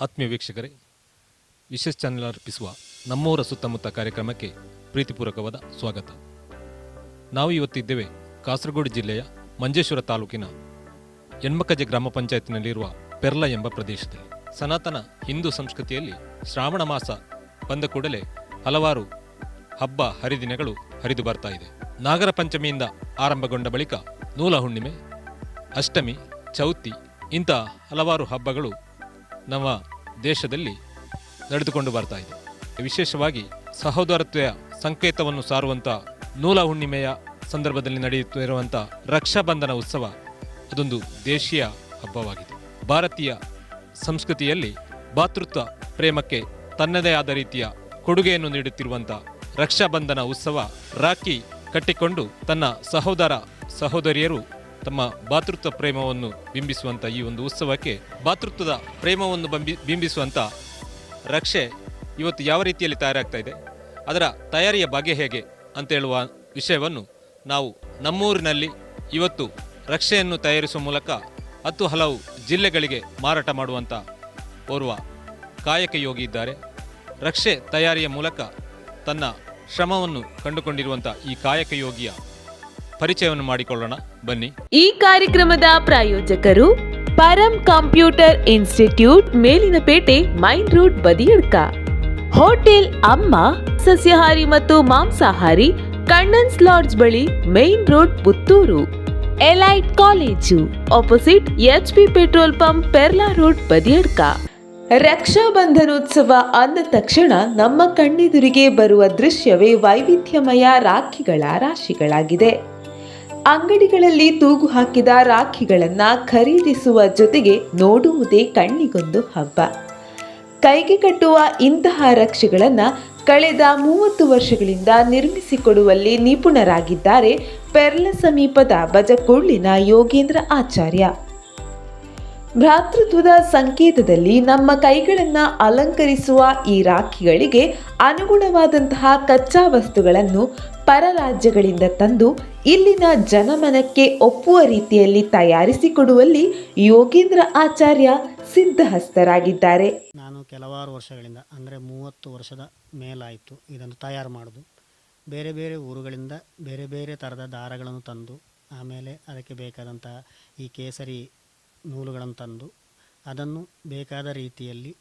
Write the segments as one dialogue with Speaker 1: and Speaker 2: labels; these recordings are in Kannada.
Speaker 1: ಆತ್ಮೀಯ ವೀಕ್ಷಕರೇ, ವಿಶೇಷ ಚಾನೆಲ್ ಅರ್ಪಿಸುವ ನಮ್ಮೂರ ಸುತ್ತಮುತ್ತ ಕಾರ್ಯಕ್ರಮಕ್ಕೆ ಪ್ರೀತಿಪೂರ್ವಕವಾದ ಸ್ವಾಗತ. ನಾವು ಇವತ್ತಿದ್ದೇವೆ ಕಾಸರಗೋಡು ಜಿಲ್ಲೆಯ ಮಂಜೇಶ್ವರ ತಾಲೂಕಿನ ಎಣ್ಮಕಜೆ ಗ್ರಾಮ ಪಂಚಾಯತ್ನಲ್ಲಿರುವ ಪೆರ್ಲ ಎಂಬ ಪ್ರದೇಶದಲ್ಲಿ. ಸನಾತನ ಹಿಂದೂ ಸಂಸ್ಕೃತಿಯಲ್ಲಿ ಶ್ರಾವಣ ಮಾಸ ಬಂದ ಕೂಡಲೇ ಹಲವಾರು ಹಬ್ಬ ಹರಿದಿನಗಳು ಹರಿದು ಬರ್ತಾ ಇದೆ. ನಾಗರ ಪಂಚಮಿಯಿಂದ ಆರಂಭಗೊಂಡ ಬಳಿಕ ನೂಲ ಹುಣ್ಣಿಮೆ, ಅಷ್ಟಮಿ, ಚೌತಿ ಇಂಥ ಹಲವಾರು ಹಬ್ಬಗಳು ನಮ್ಮ ದೇಶದಲ್ಲಿ ನಡೆದುಕೊಂಡು ಬರ್ತಾ ಇದೆ. ವಿಶೇಷವಾಗಿ ಸಹೋದರತ್ವ ಸಂಕೇತವನ್ನು ಸಾರುವಂಥ ನೂಲ ಹುಣ್ಣಿಮೆಯ ಸಂದರ್ಭದಲ್ಲಿ ನಡೆಯುತ್ತಿರುವಂಥ ರಕ್ಷಾಬಂಧನ ಉತ್ಸವ ಅದೊಂದು ದೇಶೀಯ ಹಬ್ಬವಾಗಿದೆ. ಭಾರತೀಯ ಸಂಸ್ಕೃತಿಯಲ್ಲಿ ಭಾತೃತ್ವ ಪ್ರೇಮಕ್ಕೆ ತನ್ನದೇ ಆದ ರೀತಿಯ ಕೊಡುಗೆಯನ್ನು ನೀಡುತ್ತಿರುವಂಥ ರಕ್ಷಾಬಂಧನ ಉತ್ಸವ ರಾಖಿ ಕಟ್ಟಿಕೊಂಡು ತನ್ನ ಸಹೋದರ ಸಹೋದರಿಯರು ತಮ್ಮ ಭಾತೃತ್ವ ಪ್ರೇಮವನ್ನು ಬಿಂಬಿಸುವಂಥ ಈ ಒಂದು ಉತ್ಸವಕ್ಕೆ ಭಾತೃತ್ವದ ಪ್ರೇಮವನ್ನು ಬಂಬಿ ಬಿಂಬಿಸುವಂಥ ರಕ್ಷೆ ಇವತ್ತು ಯಾವ ರೀತಿಯಲ್ಲಿ ತಯಾರಾಗ್ತಾ ಇದೆ, ಅದರ ತಯಾರಿಯ ಬಗೆ ಹೇಗೆ ಅಂತ ಹೇಳುವ ವಿಷಯವನ್ನು ನಾವು ನಮ್ಮೂರಿನಲ್ಲಿ ಇವತ್ತು ರಕ್ಷೆಯನ್ನು ತಯಾರಿಸುವ ಮೂಲಕ ಹತ್ತು ಹಲವು ಜಿಲ್ಲೆಗಳಿಗೆ ಮಾರಾಟ ಮಾಡುವಂಥ ಓರ್ವ ಕಾಯಕ ಯೋಗಿ ಇದ್ದಾರೆ. ರಕ್ಷೆ ತಯಾರಿಯ ಮೂಲಕ ತನ್ನ ಶ್ರಮವನ್ನು ಕಂಡುಕೊಂಡಿರುವಂಥ ಈ ಕಾಯಕ ಯೋಗಿಯ ಪರಿಚಯವನ್ನು ಮಾಡಿಕೊಳ್ಳೋಣ. ಬನ್ನಿ.
Speaker 2: ಈ ಕಾರ್ಯಕ್ರಮದ ಪ್ರಾಯೋಜಕರು Param computer institute Melinapete main road Badiyadka. Hotel Amma, ಸಸ್ಯಾಹಾರಿ ಮತ್ತು ಮಾಂಸಾಹಾರಿ, ಕಣ್ಣನ್ಸ್ ಲಾಡ್ಜ್ ಬಳಿ main road Puttur. Elite college opposite H P petrol pump Perla road Badiyadka. ರಕ್ಷಾಬಂಧನೋತ್ಸವ ಅಂದ ತಕ್ಷಣ ನಮ್ಮ ಕಣ್ಣೆದುರಿಗೆ ಬರುವ ದೃಶ್ಯವೇ ವೈವಿಧ್ಯಮಯ ರಾಖಿಗಳ ರಾಶಿಗಳಾಗಿದೆ. ಅಂಗಡಿಗಳಲ್ಲಿ ತೂಗು ಹಾಕಿದ ರಾಖಿಗಳನ್ನು ಖರೀದಿಸುವ ಜೊತೆಗೆ ನೋಡುವುದೇ ಕಣ್ಣಿಗೊಂದು ಹಬ್ಬ. ಕೈಗೆ ಕಟ್ಟುವ ಇಂತಹ ರಕ್ಷೆಗಳನ್ನು ಕಳೆದ ಮೂವತ್ತು ವರ್ಷಗಳಿಂದ ನಿರ್ಮಿಸಿಕೊಡುವಲ್ಲಿ ನಿಪುಣರಾಗಿದ್ದಾರೆ ಪೆರ್ಲ ಸಮೀಪದ ಬಜಕುಳ್ಳಿನ ಯೋಗೇಂದ್ರ ಆಚಾರ್ಯ. ಭ್ರಾತೃತ್ವದ ಸಂಕೇತದಲ್ಲಿ ನಮ್ಮ ಕೈಗಳನ್ನು ಅಲಂಕರಿಸುವ ಈ ರಾಖಿಗಳಿಗೆ ಅನುಗುಣವಾದಂತಹ ಕಚ್ಚಾ ವಸ್ತುಗಳನ್ನು ಪರ ರಾಜ್ಯಗಳಿಂದ ತಂದು ಇಲ್ಲಿನ ಜನಮನಕ್ಕೆ ಒಪ್ಪುವ ರೀತಿಯಲ್ಲಿ ತಯಾರಿಸಿಕೊಡುವಲ್ಲಿ ಯೋಗೇಂದ್ರ ಆಚಾರ್ಯ ಸಿದ್ಧಹಸ್ತರಾಗಿದ್ದಾರೆ.
Speaker 3: ನಾನು ಕೆಲವಾರು ವರ್ಷಗಳಿಂದ, ಅಂದರೆ ಮೂವತ್ತು ವರ್ಷದ ಮೇಲಾಯಿತು ಇದನ್ನು ತಯಾರು ಮಾಡೋದು. ಬೇರೆ ಬೇರೆ ಊರುಗಳಿಂದ ಬೇರೆ ಬೇರೆ ಥರದ ದಾರಗಳನ್ನು ತಂದು, ಆಮೇಲೆ ಅದಕ್ಕೆ ಬೇಕಾದಂತಹ ಈ ಕೇಸರಿ ನೂಲುಗಳನ್ನು ತಂದು, ಅದನ್ನು ಬೇಕಾದ ರೀತಿಯಲ್ಲಿ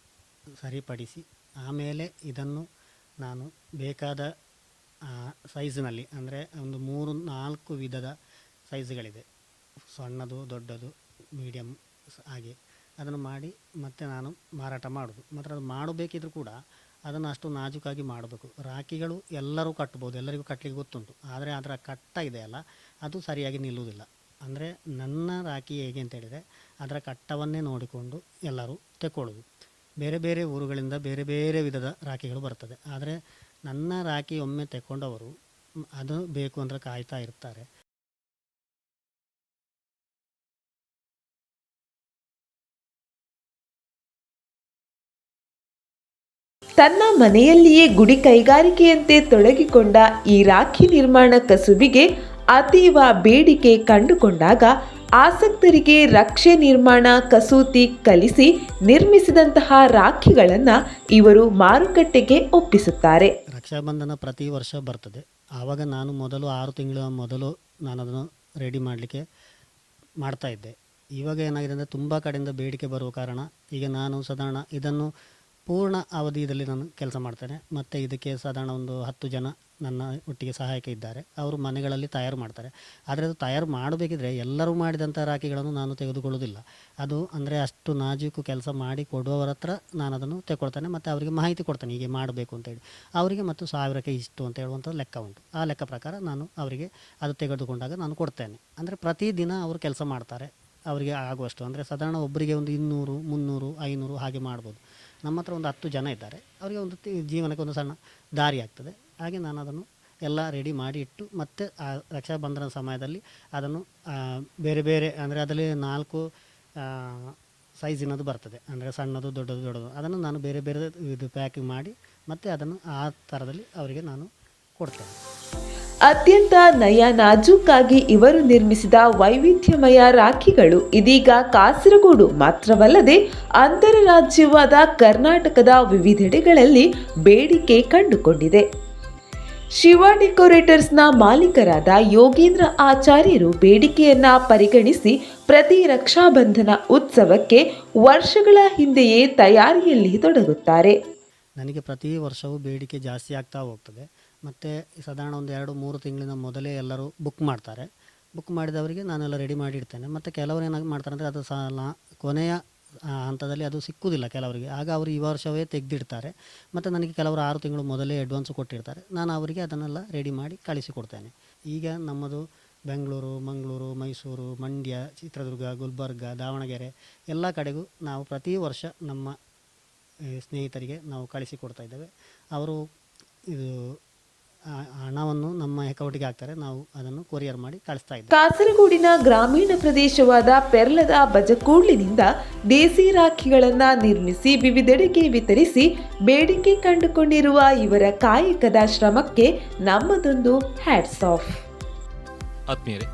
Speaker 3: ಸರಿಪಡಿಸಿ, ಆಮೇಲೆ ಇದನ್ನು ನಾನು ಬೇಕಾದ ಸೈಜಿನಲ್ಲಿ, ಅಂದರೆ ಒಂದು ಮೂರು, ನಾಲ್ಕು ವಿಧದ ಸೈಜ್ಗಳಿದೆ. ಸಣ್ಣದು, ದೊಡ್ಡದು ಮೀಡಿಯಮ್ ಹಾಗೆ. ಅದನ್ನು ಮಾಡಿ ಮತ್ತೆ ನಾನು ಮಾರಾಟ ಮಾಡೋದು. ಮಾತ್ರ ಅದು ಮಾಡಬೇಕಿದ್ರೂ ಕೂಡ ಅದನ್ನು ಅಷ್ಟು ನಾಜೂಕಾಗಿ ಮಾಡಬೇಕು. ರಾಖಿಗಳು ಎಲ್ಲರೂ ಕಟ್ಬೋದು. ಎಲ್ಲರಿಗೂ ಕಟ್ಟಲಿಕ್ಕೆ ಗೊತ್ತುಂಟು. ಆದರೆ ಅದರ ಕಟ್ಟ ಇದೆಯಲ್ಲ, ಅದು ಸರಿಯಾಗಿ ನಿಲ್ಲುವುದಿಲ್ಲ. ಅಂದರೆ ನನ್ನ ರಾಖಿ ಹೇಗೆ ಅಂತೇಳಿದರೆ ಅದರ ಕಟ್ಟವನ್ನೇ ನೋಡಿಕೊಂಡು ಎಲ್ಲರೂ ತೆಕ್ಕೊಳ್ಳೋದು. ಬೇರೆ ಬೇರೆ ಊರುಗಳಿಂದ ಬೇರೆ ಬೇರೆ ವಿಧದ ರಾಖಿಗಳು ಬರ್ತದೆ. ಆದರೆ ನನ್ನ ರಾಖಿ ಒಮ್ಮೆ ತೆಕ್ಕೊಂಡವರು ಅದು ಬೇಕು ಅಂದರೆ ಕಾಯ್ತಾ ಇರ್ತಾರೆ.
Speaker 2: ತನ್ನ ಮನೆಯಲ್ಲಿಯೇ ಗುಡಿ ಕೈಗಾರಿಕೆಯಂತೆ ತೊಡಗಿಕೊಂಡ ಈ ರಾಖಿ ನಿರ್ಮಾಣ ಕಸುಬಿಗೆ ಅತೀವ ಬೇಡಿಕೆ ಕಂಡುಕೊಂಡಾಗ ಆಸಕ್ತರಿಗೆ ರಕ್ಷೆ ನಿರ್ಮಾಣ ಕಸೂತಿ ಕಲಿಸಿ ನಿರ್ಮಿಸಿದಂತಹ ರಾಖಿಗಳನ್ನು ಇವರು ಮಾರುಕಟ್ಟೆಗೆ ಒಪ್ಪಿಸುತ್ತಾರೆ.
Speaker 3: ರಕ್ಷಾಬಂಧನ ಪ್ರತಿ ವರ್ಷ ಬರ್ತದೆ. ಆವಾಗ ನಾನು ಮೊದಲು ಆರು ತಿಂಗಳ ಮೊದಲು ನಾನು ಅದನ್ನು ರೆಡಿ ಮಾಡಲಿಕ್ಕೆ ಮಾಡ್ತಾ ಇದ್ದೆ. ಇವಾಗ ಏನಾಗಿದೆ ಅಂದರೆ ತುಂಬ ಕಡೆಯಿಂದ ಬೇಡಿಕೆ ಬರುವ ಕಾರಣ ಈಗ ನಾನು ಸಾಧಾರಣ ಇದನ್ನು ಪೂರ್ಣ ಅವಧಿಯಲ್ಲಿ ನಾನು ಕೆಲಸ ಮಾಡ್ತೇನೆ. ಮತ್ತು ಇದಕ್ಕೆ ಸಾಧಾರಣ ಒಂದು ಹತ್ತು ಜನ ನನ್ನ ಒಟ್ಟಿಗೆ ಸಹಾಯಕ ಇದ್ದಾರೆ. ಅವರು ಮನೆಗಳಲ್ಲಿ ತಯಾರು ಮಾಡ್ತಾರೆ. ಆದರೆ ಅದು ತಯಾರು ಮಾಡಬೇಕಿದ್ರೆ ಎಲ್ಲರೂ ಮಾಡಿದಂಥ ರಾಖಿಗಳನ್ನು ನಾನು ತೆಗೆದುಕೊಳ್ಳೋದಿಲ್ಲ ಅದು ಅಂದರೆ ಅಷ್ಟು ನಾಜೂಕು ಕೆಲಸ ಮಾಡಿ ಕೊಡುವವರ ಹತ್ರ ನಾನು ಅದನ್ನು ತೆಗೊಳ್ತೇನೆ ಮತ್ತು ಅವರಿಗೆ ಮಾಹಿತಿ ಕೊಡ್ತೇನೆ, ಹೀಗೆ ಮಾಡಬೇಕು ಅಂತೇಳಿ ಅವರಿಗೆ ಮತ್ತು ಸಾವಿರಕ್ಕೆ ಇಷ್ಟು ಅಂತ ಹೇಳುವಂಥ ಲೆಕ್ಕ ಉಂಟು. ಆ ಲೆಕ್ಕ ಪ್ರಕಾರ ನಾನು ಅವರಿಗೆ ಅದು ತೆಗೆದುಕೊಂಡಾಗ ನಾನು ಕೊಡ್ತೇನೆ. ಅಂದರೆ ಪ್ರತಿದಿನ ಅವರು ಕೆಲಸ ಮಾಡ್ತಾರೆ. ಅವರಿಗೆ ಆಗುವಷ್ಟು. ಅಂದರೆ ಸಾಧಾರಣ ಒಬ್ಬರಿಗೆ ಒಂದು ಇನ್ನೂರು, ಮುನ್ನೂರು, ಐನೂರು ಹಾಗೆ ಮಾಡ್ಬೋದು. ನಮ್ಮ ಹತ್ರ ಒಂದು ಹತ್ತು ಜನ ಇದ್ದಾರೆ. ಅವರಿಗೆ ಒಂದು ಜೀವನಕ್ಕೆ ಒಂದು ಸಣ್ಣ ದಾರಿ ಆಗ್ತದೆ. ಹಾಗೆ ನಾನು ಅದನ್ನು ಎಲ್ಲ ರೆಡಿ ಮಾಡಿ ಇಟ್ಟು ಮತ್ತೆ ಆ ರಕ್ಷಾಬಂಧನ ಸಮಯದಲ್ಲಿ ಅದನ್ನು ಬೇರೆ ಬೇರೆ ಅಂದರೆ ಅದರಲ್ಲಿ ನಾಲ್ಕು ಸೈಜಿನದು ಬರ್ತದೆ. ಅಂದರೆ ಸಣ್ಣದು, ದೊಡ್ಡದು ದೊಡ್ಡದು. ಅದನ್ನು ನಾನು ಬೇರೆ ಬೇರೆ ಇದು ಪ್ಯಾಕಿಂಗ್ ಮಾಡಿ ಮತ್ತೆ ಅದನ್ನು ಆ ಥರದಲ್ಲಿ ಅವರಿಗೆ ನಾನು ಕೊಡ್ತೇನೆ.
Speaker 2: ಅತ್ಯಂತ ನಯ ನಾಜೂಕಾಗಿ ಇವರು ನಿರ್ಮಿಸಿದ ವೈವಿಧ್ಯಮಯ ರಾಖಿಗಳು ಇದೀಗ ಕಾಸರಗೋಡು ಮಾತ್ರವಲ್ಲದೆ ಅಂತರರಾಜ್ಯವಾದ ಕರ್ನಾಟಕದ ವಿವಿಧೆಡೆಗಳಲ್ಲಿ ಬೇಡಿಕೆ ಕಂಡುಕೊಂಡಿದೆ. ಶಿವ ಡೆಕೋರೇಟರ್ಸ್ನ ಮಾಲೀಕರಾದ ಯೋಗೇಂದ್ರ ಆಚಾರ್ಯರು ಬೇಡಿಕೆಯನ್ನ ಪರಿಗಣಿಸಿ ಪ್ರತಿ ರಕ್ಷಾಬಂಧನ ಉತ್ಸವಕ್ಕೆ ವರ್ಷಗಳ ಹಿಂದೆಯೇ ತಯಾರಿಯಲ್ಲಿ ತೊಡಗುತ್ತಾರೆ.
Speaker 3: ನನಗೆ ಪ್ರತಿ ವರ್ಷವೂ ಬೇಡಿಕೆ ಜಾಸ್ತಿ ಆಗ್ತಾ ಹೋಗ್ತದೆ. ಮತ್ತು ಸಾಧಾರಣ ಒಂದು ಎರಡು ಮೂರು ತಿಂಗಳಿನ ಮೊದಲೇ ಎಲ್ಲರೂ ಬುಕ್ ಮಾಡ್ತಾರೆ. ಬುಕ್ ಮಾಡಿದವರಿಗೆ ನಾನೆಲ್ಲ ರೆಡಿ ಮಾಡಿಡ್ತೇನೆ. ಮತ್ತು ಕೆಲವರು ಏನಾಗಿ ಮಾಡ್ತಾರೆ ಅಂದರೆ ಅದು ಸಾಲ ಕೊನೆಯ ಹಂತದಲ್ಲಿ ಅದು ಸಿಕ್ಕುವುದಿಲ್ಲ ಕೆಲವರಿಗೆ. ಆಗ ಅವರು ಈ ವರ್ಷವೇ ತೆಗೆದಿಡ್ತಾರೆ. ಮತ್ತು ನನಗೆ ಕೆಲವರು ಆರು ತಿಂಗಳು ಮೊದಲೇ ಅಡ್ವಾನ್ಸು ಕೊಟ್ಟಿರ್ತಾರೆ. ನಾನು ಅವರಿಗೆ ಅದನ್ನೆಲ್ಲ ರೆಡಿ ಮಾಡಿ ಕಳಿಸಿಕೊಡ್ತೇನೆ. ಈಗ ನಮ್ಮದು ಬೆಂಗಳೂರು, ಮಂಗಳೂರು, ಮೈಸೂರು, ಮಂಡ್ಯ, ಚಿತ್ರದುರ್ಗ, ಗುಲ್ಬರ್ಗ, ದಾವಣಗೆರೆ ಎಲ್ಲ ಕಡೆಗೂ ನಾವು ಪ್ರತಿ ವರ್ಷ ನಮ್ಮ ಸ್ನೇಹಿತರಿಗೆ ನಾವು ಕಳಿಸಿಕೊಡ್ತಾ ಇದ್ದೇವೆ. ಅವರು ಇದು ಹಣವನ್ನು ನಮ್ಮ ಅಕೌಂಟ್ಗೆ ಹಾಕ್ತಾರೆ. ನಾವು ಅದನ್ನು ಕೊರಿಯರ್ ಮಾಡಿ ಕಳಿಸ್ತಾ ಇದ್ದೀವಿ.
Speaker 2: ಕಾಸರಗೋಡಿನ ಗ್ರಾಮೀಣ ಪ್ರದೇಶವಾದ ಪೆರ್ಲದ ಬಜಕೂಡ್ಲಿನಿಂದ ದೇಸಿ ರಾಖಿಗಳನ್ನ ನಿರ್ಮಿಸಿ ವಿವಿಧೆಡೆಗೆ ವಿತರಿಸಿ ಬೇಡಿಕೆ ಕಂಡುಕೊಂಡಿರುವ ಇವರ ಕಾಯಕದ ಶ್ರಮಕ್ಕೆ ನಮ್ಮದೊಂದು ಹ್ಯಾಟ್ಸ್ ಆಫ್
Speaker 1: ಆತ್ಮೀಯರೇ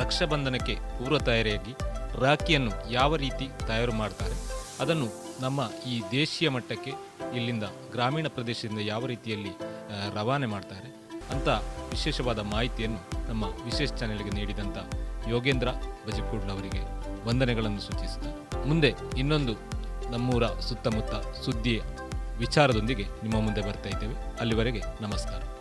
Speaker 1: ರಕ್ಷಾಬಂಧನಕ್ಕೆ ಪೂರ್ವ ತಯಾರಿಯಾಗಿ ರಾಖಿಯನ್ನು ಯಾವ ರೀತಿ ತಯಾರು ಮಾಡ್ತಾರೆ ಅದನ್ನು ನಮ್ಮ ಈ ದೇಶೀಯ ಮಟ್ಟಕ್ಕೆ ಇಲ್ಲಿಂದ ಗ್ರಾಮೀಣ ಪ್ರದೇಶದಿಂದ ಯಾವ ರೀತಿಯಲ್ಲಿ ರವಾನೆ ಮಾಡ್ತಾರೆ. ಅಂತ ವಿಶೇಷವಾದ ಮಾಹಿತಿಯನ್ನು ನಮ್ಮ ವಿಶೇಷ ಚಾನೆಲ್ಗೆ ನೀಡಿದಂಥ ಯೋಗೇಂದ್ರ ಬಜಿಕೂಡ್ಲವರಿಗೆ ವಂದನೆಗಳನ್ನು ಸೂಚಿಸಿದ ಮುಂದೆ ಇನ್ನೊಂದು ನಮ್ಮೂರ ಸುತ್ತಮುತ್ತ ಸುದ್ದಿಯ ವಿಚಾರದೊಂದಿಗೆ ನಿಮ್ಮ ಮುಂದೆ ಬರ್ತಾ ಇದ್ದೇವೆ. ಅಲ್ಲಿವರೆಗೆ ನಮಸ್ಕಾರ.